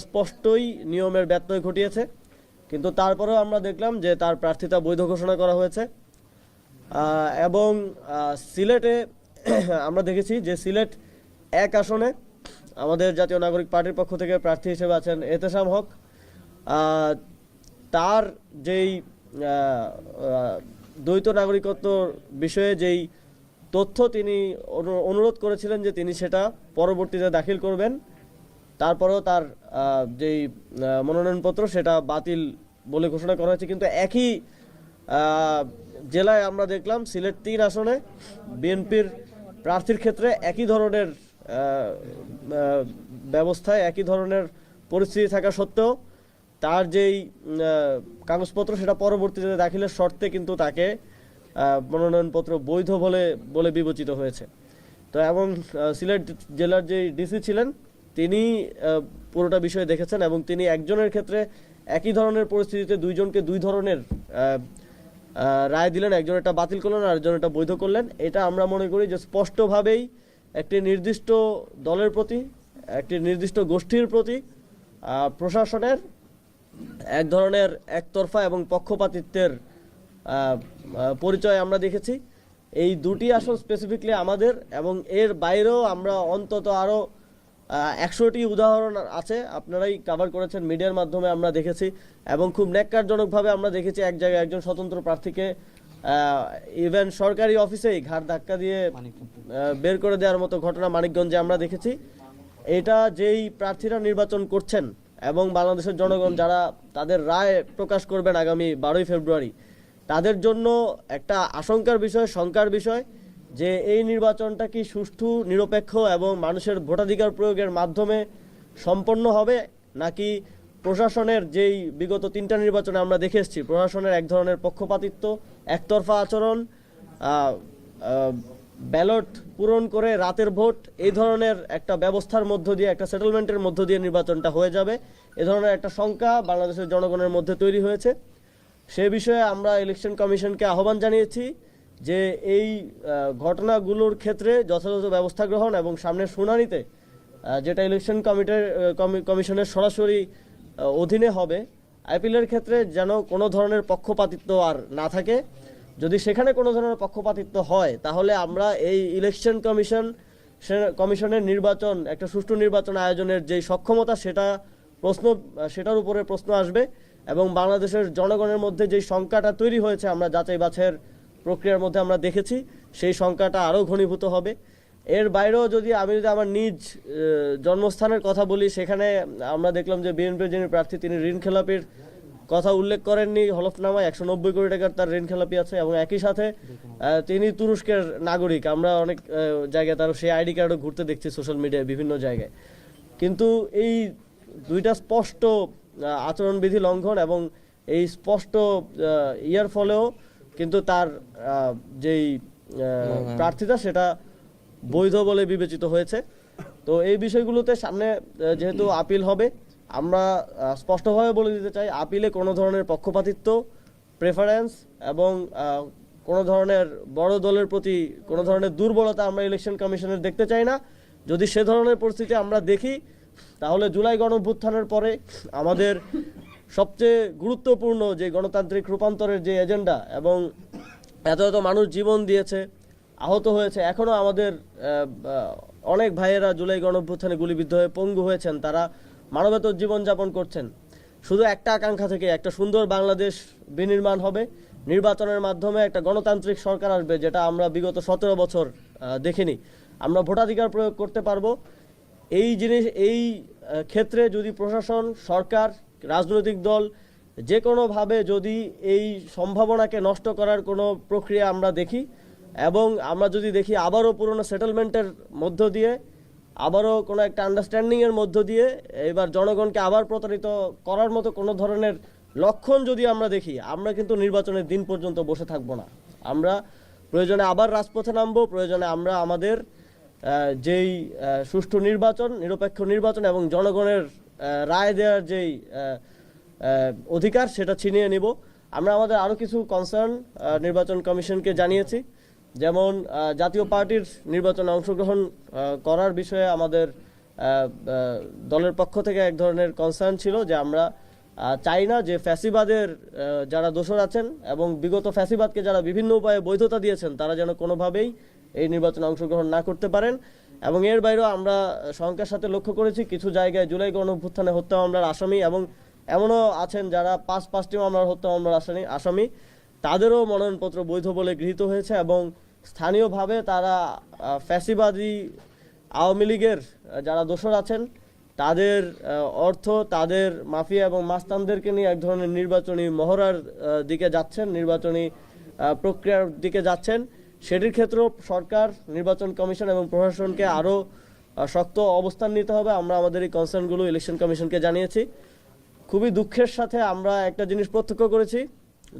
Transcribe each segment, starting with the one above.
স্পষ্টই নিয়মের ব্যত্যয় ঘটিয়েছে। কিন্তু তারপরেও আমরা দেখলাম যে তার প্রার্থিতা বৈধ ঘোষণা করা হয়েছে। এবং সিলেটে, আমরা দেখেছি যে সিলেট এক আসনে আমাদের জাতীয় নাগরিক পার্টির পক্ষ থেকে প্রার্থী হিসেবে আছেন এতেশাম হক। তার যেই দ্বৈত নাগরিকত্ব বিষয়ে যেই তথ্য তিনি অনু- অনুরোধ করেছিলেন যে তিনি সেটা পরবর্তীতে দাখিল করবেন। তারপরেও তার যেই মনোনয়নপত্র সেটা বাতিল বলে ঘোষণা করা হয়েছে। কিন্তু একই জেলায় আমরা দেখলাম সিলেট তিন আসনে বিএনপির প্রার্থীর ক্ষেত্রে একই ধরনের ব্যবস্থায়, একই ধরনের পরিস্থিতি থাকা সত্ত্বেও তার যেই কাগজপত্র সেটা পরবর্তীতে দাখিলের শর্তে কিন্তু তাকে মনোনয়নপত্র বৈধ বলে বলে বিবেচিত হয়েছে। তো এবং সিলেট জেলার যে ডিসি ছিলেন তিনি পুরোটা বিষয় দেখেছেন এবং তিনি একজনের ক্ষেত্রে একই ধরনের পরিস্থিতিতে দুইজনকে দুই ধরনের রায় দিলেন। একজন এটা বাতিল করলেন আর একজন এটা বৈধ করলেন। এটা আমরা মনে করি যে স্পষ্টভাবেই একটি নির্দিষ্ট দলের প্রতি, একটি নির্দিষ্ট গোষ্ঠীর প্রতি প্রশাসনের এক ধরনের একতরফা এবং পক্ষপাতিত্বের পরিচয় আমরা দেখেছি। এই দুটি আসন স্পেসিফিকলি আমাদের এবং এর বাইরেও আমরা অন্তত আরও একশোটি উদাহরণ আছে, আপনারাই কাভার করেছেন মিডিয়ার মাধ্যমে আমরা দেখেছি, এবং খুব ন্যাক্কারজনকভাবে আমরা দেখেছি এক জায়গায় একজন স্বতন্ত্র প্রার্থীকে ইভেন সরকারি অফিসেই ঘাট ধাক্কা দিয়ে বের করে দেওয়ার মতো ঘটনা মানিকগঞ্জে আমরা দেখেছি। এটা যেই প্রার্থীরা নির্বাচন করছেন, এবং বাংলাদেশের জনগণ যারা তাদের রায় প্রকাশ করবেন আগামী বারোই ফেব্রুয়ারি, তাদের জন্য একটা আশঙ্কার বিষয়, শঙ্কার বিষয়। যে এই নির্বাচনটা কি সুষ্ঠু, নিরপেক্ষ এবং মানুষের ভোটাধিকার প্রয়োগের মাধ্যমে সম্পন্ন হবে, নাকি প্রশাসনের যেই বিগত তিনটা নির্বাচনে আমরা দেখে এসেছি, প্রশাসনের এক ধরনের পক্ষপাতিত্ব, একতরফা আচরণ ব্যালট পূরণ করে রাতের ভোট, এই ধরনের একটা ব্যবস্থার মধ্য দিয়ে, একটা সেটেলমেন্টের মধ্য দিয়ে নির্বাচনটা হয়ে যাবে, এ ধরনের একটা শঙ্কা বাংলাদেশের জনগণের মধ্যে তৈরি হয়েছে। সে বিষয়ে আমরা ইলেকশন কমিশনকে আহ্বান জানিয়েছি। যে এই ঘটনাগুলোর ক্ষেত্রে যথাযথ ব্যবস্থা গ্রহণ এবং সামনের শুনানিতে যেটা ইলেকশন কমিটির কমিশনের সরাসরি অধীনে হবে, আইপিএলের ক্ষেত্রে যেন কোনো ধরনের পক্ষপাতিত্ব আর না থাকে। যদি সেখানে কোনো ধরনের পক্ষপাতিত্ব হয়, তাহলে আমরা এই ইলেকশন কমিশন কমিশনের নির্বাচন, একটা সুষ্ঠু নির্বাচন আয়োজনের যেই সক্ষমতা, সেটা প্রশ্ন, সেটার উপরে প্রশ্ন আসবে এবং বাংলাদেশের জনগণের মধ্যে যেই শঙ্কাটা তৈরি হয়েছে আমরা যাচাই বাছাইয়ের প্রক্রিয়ার মধ্যে আমরা দেখেছি, সেই সংখ্যাটা আরও ঘনীভূত হবে। এর বাইরেও যদি আমি যদি আমার নিজ জন্মস্থানের কথা বলি, সেখানে আমরা দেখলাম যে বিএনপির যিনি প্রার্থী, তিনি ঋণ খেলাপির কথা উল্লেখ করেননি। হলফনামায় একশো নব্বই কোটি টাকার তার ঋণ খেলাপি আছে এবং একই সাথে তিনি তুরস্কের নাগরিক। আমরা অনেক জায়গায় তার সেই আইডি কার্ডও ঘুরতে দেখছি সোশ্যাল মিডিয়ায় বিভিন্ন জায়গায়। কিন্তু এই দুইটা স্পষ্ট আচরণবিধি লঙ্ঘন এবং এই স্পষ্ট ইয়ার ফলেও কিন্তু তার যেই আহ, প্রার্থিতা সেটা বৈধ বলে বিবেচিত হয়েছে। তো এই বিষয়গুলোতে সামনে যেহেতু আপিল হবে আমরা স্পষ্টভাবে বলে দিতে চাই আপিলে কোনো ধরনের পক্ষপাতিত্ব প্রেফারেন্স এবং কোনো ধরনের বড় দলের প্রতি কোনো ধরনের দুর্বলতা আমরা ইলেকশন কমিশনের দেখতে চাই না। যদি সে ধরনের পরিস্থিতি আমরা দেখি তাহলে জুলাই গণভ্যুত্থানের পরে আমাদের সবচেয়ে গুরুত্বপূর্ণ যে গণতান্ত্রিক রূপান্তরের যে এজেন্ডা এবং এত এত মানুষ জীবন দিয়েছে, আহত হয়েছে এখনও আমাদের অনেক ভাইয়েরা জুলাই গণভ্যুত্থানে গুলিবিদ্ধ হয়ে পঙ্গু হয়েছেন, তারা মানবেতর জীবনযাপন করছেন। শুধু একটা আকাঙ্ক্ষা থেকে একটা সুন্দর বাংলাদেশ বিনির্মাণ হবে, নির্বাচনের মাধ্যমে একটা গণতান্ত্রিক সরকার আসবে, যেটা আমরা বিগত সতেরো বছর দেখিনি। আমরা ভোটাধিকার প্রয়োগ করতে পারব। এই জিনিস, এই ক্ষেত্রে যদি প্রশাসন, সরকার রাজনৈতিক দল যে কোনোভাবে যদি এই সম্ভাবনাকে নষ্ট করার কোনো প্রক্রিয়া আমরা দেখি এবং আমরা যদি দেখি আবারও পুরনো সেটেলমেন্টের মধ্য দিয়ে, আবারও কোনো একটা আন্ডারস্ট্যান্ডিংয়ের মধ্য দিয়ে, এবার জনগণকে আবার প্রতারিত করার মতো কোনো ধরনের লক্ষণ যদি আমরা দেখি, আমরা কিন্তু নির্বাচনের দিন পর্যন্ত বসে থাকব না। আমরা প্রয়োজনে আবার রাজপথে নামবো, প্রয়োজনে আমরা আমাদের যেই সুষ্ঠু নির্বাচন, নিরপেক্ষ নির্বাচন এবং জনগণের রায় দেওয়ার যেই অধিকার, সেটা ছিনিয়ে নিব। আমরা আমাদের আরও কিছু কনসার্ন নির্বাচন কমিশনকে জানিয়েছি। যেমন জাতীয় পার্টির নির্বাচনে অংশগ্রহণ করার বিষয়ে আমাদের দলের পক্ষ থেকে এক ধরনের কনসার্ন ছিল যে আমরা চাই না যে ফ্যাসিবাদের যারা দোষর আছেন এবং বিগত ফ্যাসিবাদকে যারা বিভিন্ন উপায়ে বৈধতা দিয়েছেন, তারা যেন কোনোভাবেই এই নির্বাচনে অংশগ্রহণ না করতে পারেন। এবং এর বাইরেও আমরা শঙ্কার সাথে লক্ষ্য করেছি, কিছু জায়গায় জুলাই গণ অভ্যুত্থানে হত্যা মামলার আসামি এবং এমনও আছেন যারা পাঁচ পাঁচটি মামলার হত্যা মামলার আসামি আসামি। তাদেরও মনোনয়নপত্র বৈধ বলে গৃহীত হয়েছে এবং স্থানীয়ভাবে তারা ফ্যাসিবাদী আওয়ামী লীগের যারা দোষর আছেন, তাদের অর্থ, তাদের মাফিয়া এবং মাস্তানদেরকে নিয়ে এক ধরনের নির্বাচনী মহড়ার দিকে যাচ্ছেন, নির্বাচনী প্রক্রিয়ার দিকে যাচ্ছেন। সেটির ক্ষেত্রেও সরকার, নির্বাচন কমিশন এবং প্রশাসনকে আরও শক্ত অবস্থান নিতে হবে। আমরা আমাদের এই কনসার্নগুলো ইলেকশন কমিশনকে জানিয়েছি। খুবই দুঃখের সাথে আমরা একটা জিনিস প্রত্যক্ষ করেছি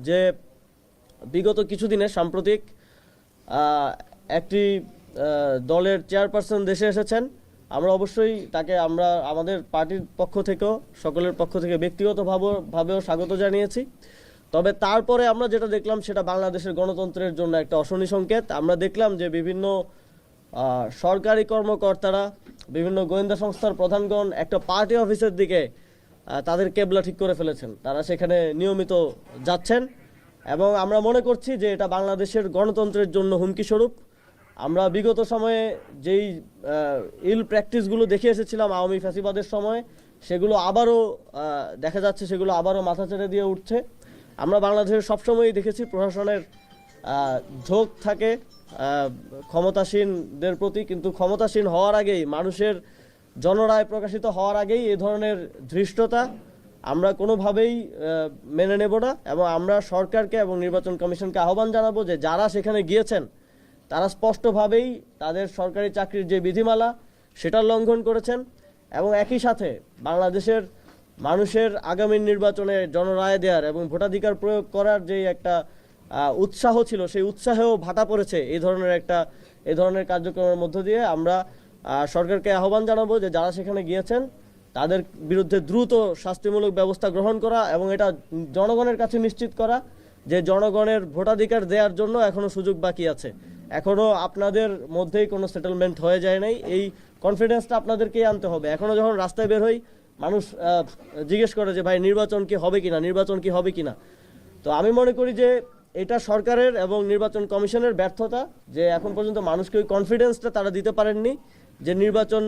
যে বিগত কিছুদিনে সাম্প্রতিক একটি দলের চেয়ারপারসন দেশে এসেছেন। আমরা অবশ্যই তাকে আমরা, আমাদের পার্টির পক্ষ থেকেও, সকলের পক্ষ থেকে ব্যক্তিগতভাবে ভাবেও স্বাগত জানিয়েছি। তবে তারপরে আমরা যেটা দেখলাম সেটা বাংলাদেশের গণতন্ত্রের জন্য একটা অশনি সংকেত। আমরা দেখলাম যে বিভিন্ন সরকারি কর্মকর্তারা, বিভিন্ন গোয়েন্দা সংস্থার প্রধানগণ একটা পার্টি অফিসের দিকে তাদের কেবলা ঠিক করে ফেলেছেন। তারা সেখানে নিয়মিত যাচ্ছেন এবং আমরা মনে করছি যে এটা বাংলাদেশের গণতন্ত্রের জন্য হুমকি স্বরূপ আমরা বিগত সময়ে যেই ইল প্র্যাকটিসগুলো দেখে এসেছিলাম আওয়ামী ফ্যাসিবাদের সময়, সেগুলো আবারও দেখা যাচ্ছে সেগুলো আবারও মাথা ছেড়ে দিয়ে উঠছে। আমরা বাংলাদেশের সবসময়ই দেখেছি প্রশাসনের ঝোঁক থাকে ক্ষমতাসীনদের প্রতি, কিন্তু ক্ষমতাসীন হওয়ার আগেই, মানুষের জনরায় প্রকাশিত হওয়ার আগেই এ ধরনের ধৃষ্টতা আমরা কোনোভাবেই মেনে নেব না। এবং আমরা সরকারকে এবং নির্বাচন কমিশনকে আহ্বান জানাব যে যারা সেখানে গিয়েছেন, তারা স্পষ্টভাবেই তাদের সরকারি চাকরির যে বিধিমালা, সেটা লঙ্ঘন করেছেন। এবং একই সাথে বাংলাদেশের মানুষের আগামী নির্বাচনে জনরায় দেওয়ার এবং ভোটাধিকার প্রয়োগ করার যে একটা উৎসাহ ছিল, সেই উৎসাহেও ভাটা পড়েছে এই ধরনের একটা, এই ধরনের কার্যক্রমের মধ্য দিয়ে। আমরা সরকারকে আহ্বান জানাব যে যারা সেখানে গিয়েছেন, তাদের বিরুদ্ধে দ্রুত শাস্তিমূলক ব্যবস্থা গ্রহণ করা এবং এটা জনগণের কাছে নিশ্চিত করা যে জনগণের ভোটাধিকার দেওয়ার জন্য এখনও সুযোগ বাকি আছে। এখনও আপনাদের মধ্যেই কোনো সেটেলমেন্ট হয়ে যায় নাই। এই কনফিডেন্সটা আপনাদেরকেই আনতে হবে। এখনও যখন রাস্তায় বের হই মানুষ জিজ্ঞেস করে যে, ভাই, নির্বাচন কি হবে কিনা? নির্বাচন কি হবে কিনা? তো আমি মনে করি যে, এটা সরকারের এবং নির্বাচন কমিশনের ব্যর্থতা যে, এখন পর্যন্ত মানুষকে ওই কনফিডেন্সটা তারা দিতে পারেননি যে, নির্বাচন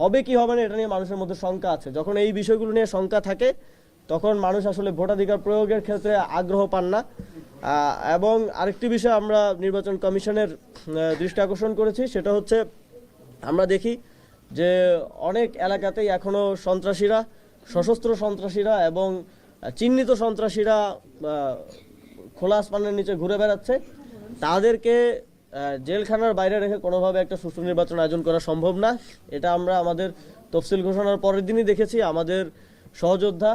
হবে কি হবে না, এটা নিয়ে মানুষের মধ্যে শঙ্কা আছে। যখন এই বিষয়গুলো নিয়ে শঙ্কা থাকে, তখন মানুষ আসলে ভোটাধিকার প্রয়োগের ক্ষেত্রে আগ্রহ পান না। এবং আরেকটি বিষয় আমরা নির্বাচন কমিশনের দৃষ্টি আকর্ষণ করেছি, সেটা হচ্ছে, আমরা দেখি যে অনেক এলাকাতেই এখনও সন্ত্রাসীরা, সশস্ত্র সন্ত্রাসীরা এবং চিহ্নিত সন্ত্রাসীরা খোলা আসমানের নিচে ঘুরে বেড়াচ্ছে। তাদেরকে জেলখানার বাইরে রেখে কোনোভাবে একটা সুষ্ঠু নির্বাচন আয়োজন করা সম্ভব না। এটা আমরা আমাদের তফসিল ঘোষণার পরের দিনই দেখেছি। আমাদের সহযোদ্ধা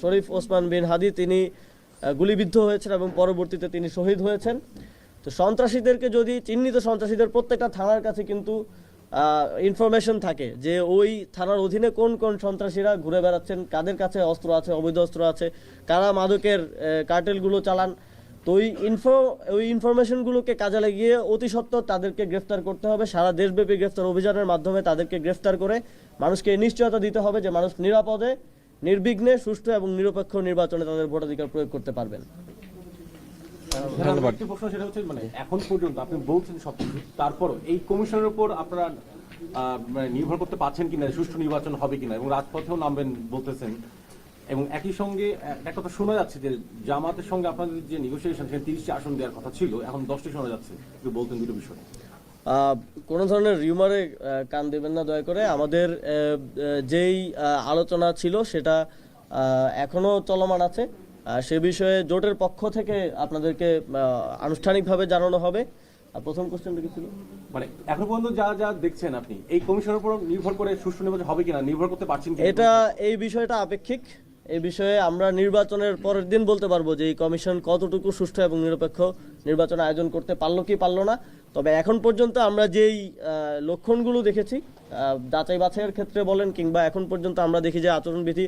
শরীফ ওসমান বিন হাদি, তিনি গুলিবিদ্ধ হয়েছেন এবং পরবর্তীতে তিনি শহীদ হয়েছেন। তো সন্ত্রাসীদেরকে যদি, চিহ্নিত সন্ত্রাসীদের প্রত্যেকটা থানার কাছে কিন্তু ইনফরমেশন থাকে যে ওই থানার অধীনে কোন কোন সন্ত্রাসীরা ঘুরে বেড়াচ্ছেন, কাদের কাছে অস্ত্র আছে, অবৈধ অস্ত্র আছে, কারা মাদকের কার্টেলগুলো চালান। তো ওই ইনফো ওই ইনফরমেশনগুলোকে কাজে লাগিয়ে অতি সত্ত্বর তাদেরকে গ্রেফতার করতে হবে। সারা দেশব্যাপী গ্রেফতার অভিযানের মাধ্যমে তাদেরকে গ্রেফতার করে মানুষকে নিশ্চয়তা দিতে হবে যে মানুষ নিরাপদে, নির্বিঘ্নে, সুষ্ঠু এবং নিরপেক্ষ নির্বাচনে তাদের ভোটাধিকার প্রয়োগ করতে পারবেন। ধন্যবাদ। একটি প্রশ্ন সেটা হচ্ছে মানে এখন পর্যন্ত আপনি বলছেন সব কিছু তারপরও এই কমিশনের উপর আপনারা আহ, মানে নির্ভর করতে পারছেন কিনা সুষ্ঠু নির্বাচন হবে কিনা এবং রাজপথেও নামবেন বলতেছেন। এবং একই সঙ্গে একটা কথা শোনা যাচ্ছে যে জামাতের সঙ্গে আপনাদের যে নেগোসিয়েশন সেখানে তিরিশটি আসন দেওয়ার কথা ছিল এখন দশটি শোনা যাচ্ছে। একটু বলতেন দুটো বিষয়। আহ, কোনো ধরনের রিউমারে কান দেবেন না দয়া করে। আমাদের আহ, আহ, যেই আলোচনা ছিল সেটা আহ, এখনও চলমান আছে। সে বিষয়ে জোটের পক্ষ থেকে আপনাদেরকে আনুষ্ঠানিকভাবে জানানো হবে। আর প্রথম কোশ্চেনটা কি ছিল? মানে এখন পর্যন্ত যা যা দেখছেন আপনি এই কমিশনের উপর নির্ভর করে সুষ্ঠু নির্বাচন হবে কিনা নির্ভর করতে পারছেন এটা এই বিষয়টা আপেক্ষিক। এই বিষয়ে আমরা নির্বাচনের পরের দিন বলতে পারব যে এই কমিশন কতটুকু সুষ্ঠু এবং নিরপেক্ষ নির্বাচন আয়োজন করতে পারল কি পারল না। তবে এখন পর্যন্ত আমরা যেই লক্ষণগুলো দেখেছি যাচাই বাছাইয়ের ক্ষেত্রে বলেন কিংবা এখন পর্যন্ত আমরা দেখি যে আচরণবিধি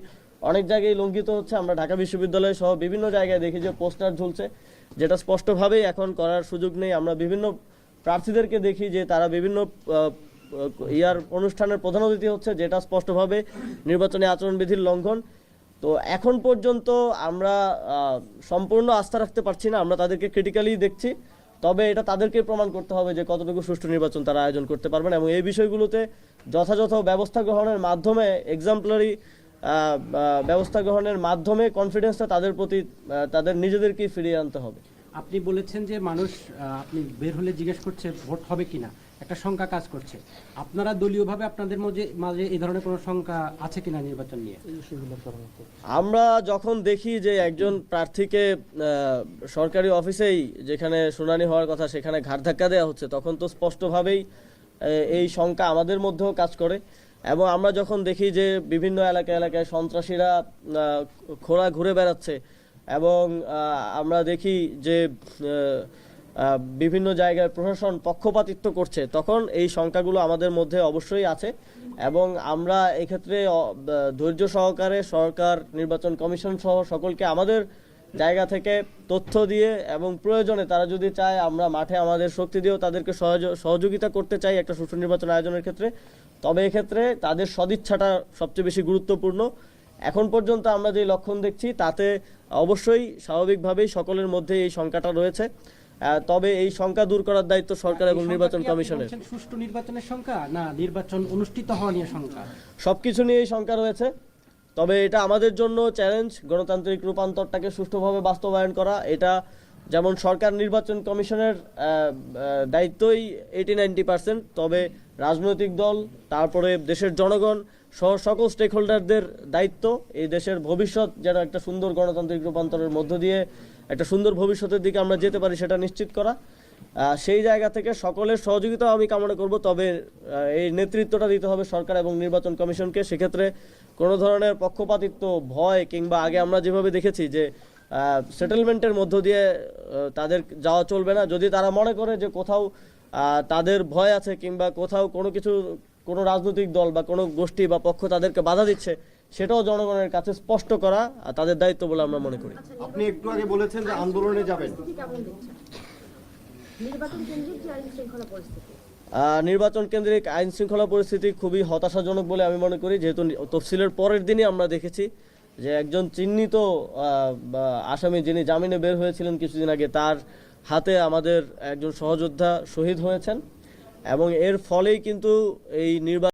অনেক জায়গায় লঙ্ঘিত হচ্ছে। আমরা ঢাকা বিশ্ববিদ্যালয় সহ বিভিন্ন জায়গায় দেখি যে পোস্টার ঝুলছে, যেটা স্পষ্টভাবেই এখন করার সুযোগ নেই। আমরা বিভিন্ন প্রার্থীদেরকে দেখি যে তারা বিভিন্ন ইয়ার অনুষ্ঠানের প্রধান অতিথি হচ্ছে, যেটা স্পষ্টভাবে নির্বাচনী আচরণবিধির লঙ্ঘন। তো এখন পর্যন্ত আমরা সম্পূর্ণ আস্থা রাখতে পারছি না। আমরা তাদেরকে ক্রিটিক্যালি দেখছি। তবে এটা তাদেরকে প্রমাণ করতে হবে যে কতটুকু সুষ্ঠু নির্বাচন তারা আয়োজন করতে পারবেন এবং এই বিষয়গুলোতে যথাযথ ব্যবস্থা গ্রহণের মাধ্যমে এক্সাম্পলারি ব্যবস্থা গ্রহণের মাধ্যমে কনফিডেন্সটা তাদের প্রতি তাদের নিজেদেরকেই ফিরিয়ে আনতে হবে। আপনি বলেছেন যে মানুষ আপনি বের হলে জিজ্ঞেস করছে ভোট হবে কিনা। একটা শঙ্কা কাজ করছে। আপনারা দলীয়ভাবে আপনাদের মাঝে মাঝে এই ধরনের কোনো শঙ্কা আছে কিনা নির্বাচন নিয়ে? আমরা যখন দেখি যে একজন প্রার্থীকে সরকারি অফিসেই যেখানে শুনানি হওয়ার কথা সেখানে ঘাট ধাক্কা দেওয়া হচ্ছে তখন তো স্পষ্টভাবেই এই শঙ্কা আমাদের মধ্যেও কাজ করে। এবং আমরা যখন দেখি যে বিভিন্ন এলাকা এলাকায় সন্ত্রাসীরা খোঁড়া ঘুরে বেড়াচ্ছে এবং আমরা দেখি যে বিভিন্ন জায়গায় প্রশাসন পক্ষপাতিত্ব করছে, তখন এই সংখ্যাগুলো আমাদের মধ্যে অবশ্যই আছে এবং আমরা এক্ষেত্রে ধৈর্য সহকারে সরকার, নির্বাচন কমিশন সহ সকলকে আমাদের জায়গা থেকে তথ্য দিয়ে এবং প্রয়োজনে তারা যদি চায় আমরা মাঠে আমাদের শক্তি দিয়েও তাদেরকে সহযোগিতা করতে চাই একটা সুষ্ঠু নির্বাচন আয়োজনের ক্ষেত্রে তবে এক্ষেত্রে তাদের সদিচ্ছাটা সবচেয়ে বেশি গুরুত্বপূর্ণ। এখন পর্যন্ত আমরা যে লক্ষণ দেখছি তাতে অবশ্যই স্বাভাবিকভাবেই সকলের মধ্যে এই সংখ্যাটা রয়েছে। তবে এই সংখ্যা দূর করার দায়িত্ব সরকার এবং নির্বাচন কমিশনের। সুষ্ঠু নির্বাচনের সংখ্যা না নির্বাচন অনুষ্ঠিত হওয়া নিয়ে সংখ্যা সবকিছু নিয়েই শঙ্কা রয়েছে। তবে এটা আমাদের জন্য চ্যালেঞ্জ গণতান্ত্রিক রূপান্তরটাকে সুষ্ঠুভাবে বাস্তবায়ন করা। এটা যেমন সরকার নির্বাচন কমিশনের দায়িত্বই এইটি নাইনটি পার্সেন্ট তবে রাজনৈতিক দল, তারপরে দেশের জনগণ সহ সকল স্টেক হোল্ডারদের দায়িত্ব। এই দেশের ভবিষ্যৎ যেন একটা সুন্দর গণতান্ত্রিক রূপান্তরের মধ্য দিয়ে, একটা সুন্দর ভবিষ্যতের দিকে আমরা যেতে পারি সেটা নিশ্চিত করা। সেই জায়গা থেকে সকলের সহযোগিতাও আমি কামনা করব, তবে এই নেতৃত্বটা দিতে হবে সরকার এবং নির্বাচন কমিশনকে। সেক্ষেত্রে কোনো ধরনের পক্ষপাতিত্ব, ভয় কিংবা আগে আমরা যেভাবে দেখেছি যে সেটেলমেন্টের মধ্য দিয়ে তাদের যাওয়া চলবে না, যদি তারা মনে করে যে কোথাও তাদের ভয় আছে কিংবা কোথাও কোনো কিছু, কোনো রাজনৈতিক দল বা কোনো গোষ্ঠী বা পক্ষ তাদেরকে বাধা দিচ্ছে, সেটাও জনগণের কাছে স্পষ্ট করা তাদের দায়িত্ব বলে আমরা মনে করি। আপনি একটু আগে বলেছেন যে আন্দোলনে যাবেন। নির্বাচন কেন্দ্রিক আইন শৃঙ্খলা পরিস্থিতি? খুবই হতাশাজনক বলে আমি মনে করি, যেহেতু তফসিলের পরের দিনই আমরা দেখেছি যে একজন চিহ্নিত আসামি যিনি জামিনে বের হয়েছিলেন কিছুদিন আগে, তার হাতে আমাদের একজন সহযোদ্ধা শহীদ হয়েছেন এবং এর ফলেই কিন্তু এই নির্বাচন